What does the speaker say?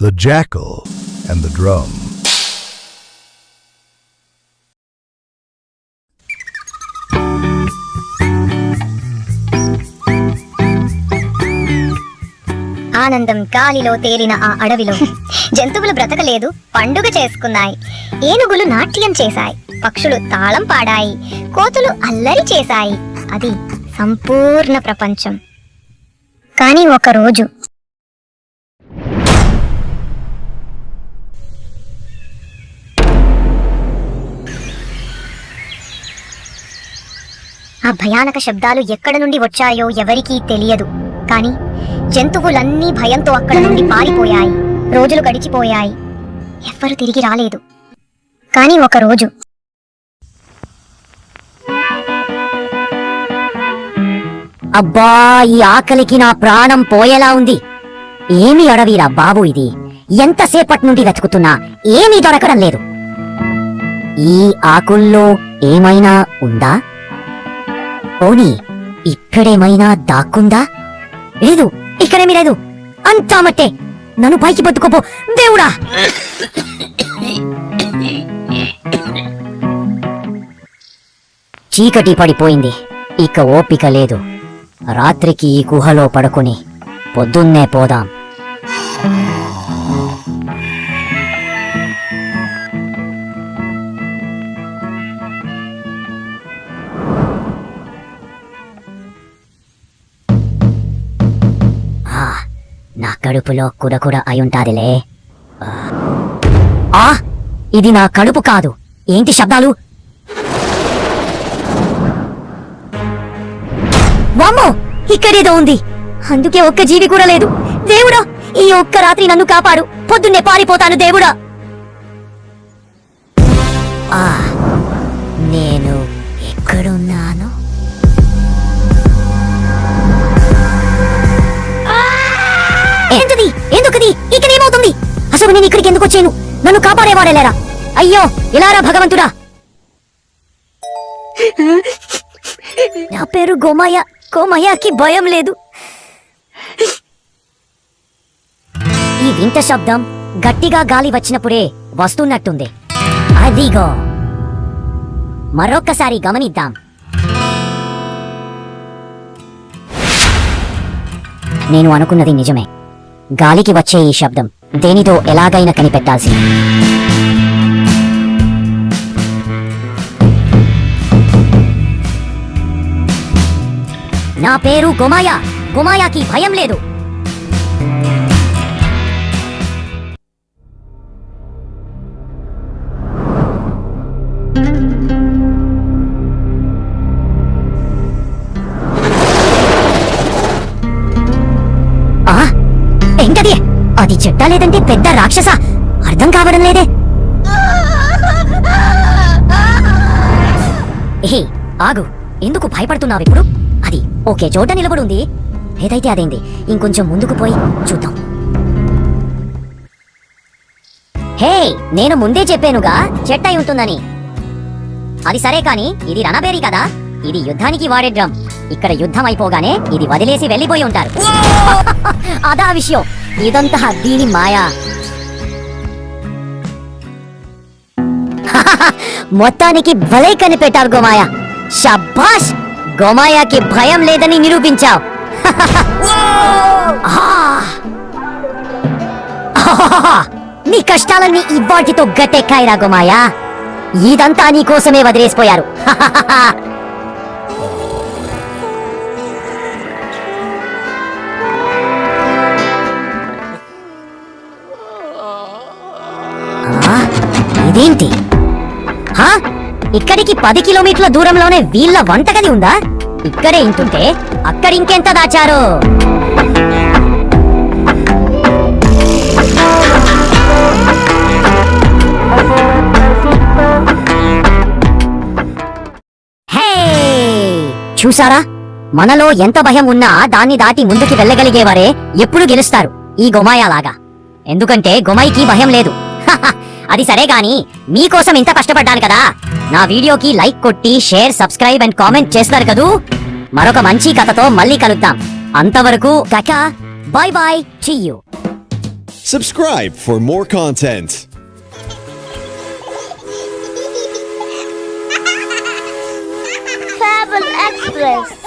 The Jackal and the Drum. ఆనందం గాలిలో తేలిన ఆ అడవిలో జంతువులు బ్రతకలేదు పండుగ చేసుకున్నాయి ఏనుగులు నాట్యం చేశాయి పక్షులు తాళం పాడాయి కోతులు అల్లరి చేశాయి అది సంపూర్ణ ప్రపంచం. కానీ ఒక రోజు. ఆ భయానక శబ్దాలు ఎక్కడ నుండి వచ్చాయో ఎవరికీ తెలియదు. కానీ జంతువులన్నీ భయంతో అక్కడ నుండి పారిపోయాయి. రోజులు గడిచిపోయాయి. ఎవ్వరు తిరిగి రాలేదు. కానీ ఒక అబ్బా ఈ ఆకలికి నా ప్రాణం పోయేలా ఉంది. ఏమి అడవిరా బాబు ఇది? ఎంతసేపటి నుండి వెతుకుతున్నా? ఏమీ దొరకడం లేదు. ఈ ఆకుల్లో ఏమైనా ఉందా? పోనీ ఇక్కడేమైనా దాక్కుందా? లేదు ఇక్కడేమీ లేదు. అంతా మట్టే. నన్ను పైకి పట్టుకోపో. దేవుడా! చీకటి పడిపోయింది. ఇక ఓపిక లేదు. రాత్రికి ఈ గుహలో పడుకుని పొద్దున్నే పోదాం. ఆ, నా కడుపులో కుడకుడ అయుంటాదిలే ఆ. ఆ ఇది నా కడుపు కాదు. ఏంటి శబ్దాలు? వామ్మో! ఇక్కడేదో ఉంది. అందుకే ఒక్క జీవి కూడా లేదు. దేవుడా ఈ ఒక్క రాత్రి నన్ను కాపాడు. పొద్దున్నే పారిపోతాను దేవుడా. ఆ నేను ఎక్కడున్నాను? ఏంటది? ఎందుకది? ఇక్కడ ఏమవుతుంది అసలు నేను ఇక్కడికి ఎందుకు వచ్చాను? నన్ను కాపాడేవాడేలేరా? అయ్యో ఇలారా భగవంతుడా? నా పేరు గోమాయ గోమాయకి భయం లేదు. ఈ వింత శబ్దం గట్టిగా గాలి వచ్చినప్పుడే వస్తున్నట్టుంది. అదిగో. మరొక్కసారి గమనిద్దాం. నేను అనుకున్నది నిజమే. గాలికి వచ్చే ఈ శబ్దం దేనితో ఎలాగైనా కనిపెట్టాల్సింది. నా పేరు గోమాయా. గోమాయాకి భయం లేదు. ఆ? ఏంటది? అది చెట్ట లేదంటే పెద్ద రాక్షస? అర్థం కావడం లేదే. ఏ ఆగు. ఎందుకు భయపడుతున్నావు ఇప్పుడు? అది ఓకే చోట నిలబడుంది ఏదైతే అదేంది? ఇంకొంచెం ముందుకు పోయి చూద్దాం. హే నేను ముందే చెప్పానుగా చెట్టై ఉంటుందని. అది సరే కాని ఇది రణబేరి కదా? ఇది యుద్ధానికి వాడే డ్రమ్. ఇక్కడ యుద్ధం అయిపోగానే ఇది వదిలేసి వెళ్ళిపోయి ఉంటారు. అదా విషయం. ఇదంతా దీని మాయా. మొత్తానికి భలే కనిపెట్టారు గోమాయ షబ్బాష్ గోమాయాకి భయం లేదని నిరూపించావు! నీ కష్టాలన్నీ ఇవాటితో గట్టెక్కాయిరా గోమాయా. ఇదంతా నీ కోసమే వదిలేసిపోయారు. ఇదేంటి? హా? ఇక్కడికి పది కిలోమీటర్ల దూరంలోనే వీళ్ళ వంటగది ఉందా? ఇక్కడే ఇంటుంటే అక్కడ ఇంకెంత దాచారు? హే! చూసారా మనలో ఎంత భయం ఉన్నా దాన్ని దాటి ముందుకి వెళ్ళగలిగేవారే ఎప్పుడు గెలుస్తారు ఈ గొమాయాలాగా. ఎందుకంటే గొమైకి భయం లేదు. హహ, అది సరే గాని మీకోసం ఇంత కష్టపడ్డాను కదా. నా వీడియోకి లైక్ కొట్టి షేర్ సబ్స్క్రైబ్ అండ్ కామెంట్ చేస్తారు కదూ. మరొక మంచి కథతో మళ్ళీ కలుద్దాం. అంతవరకు కక bye bye see you Subscribe for more content. Fable Express.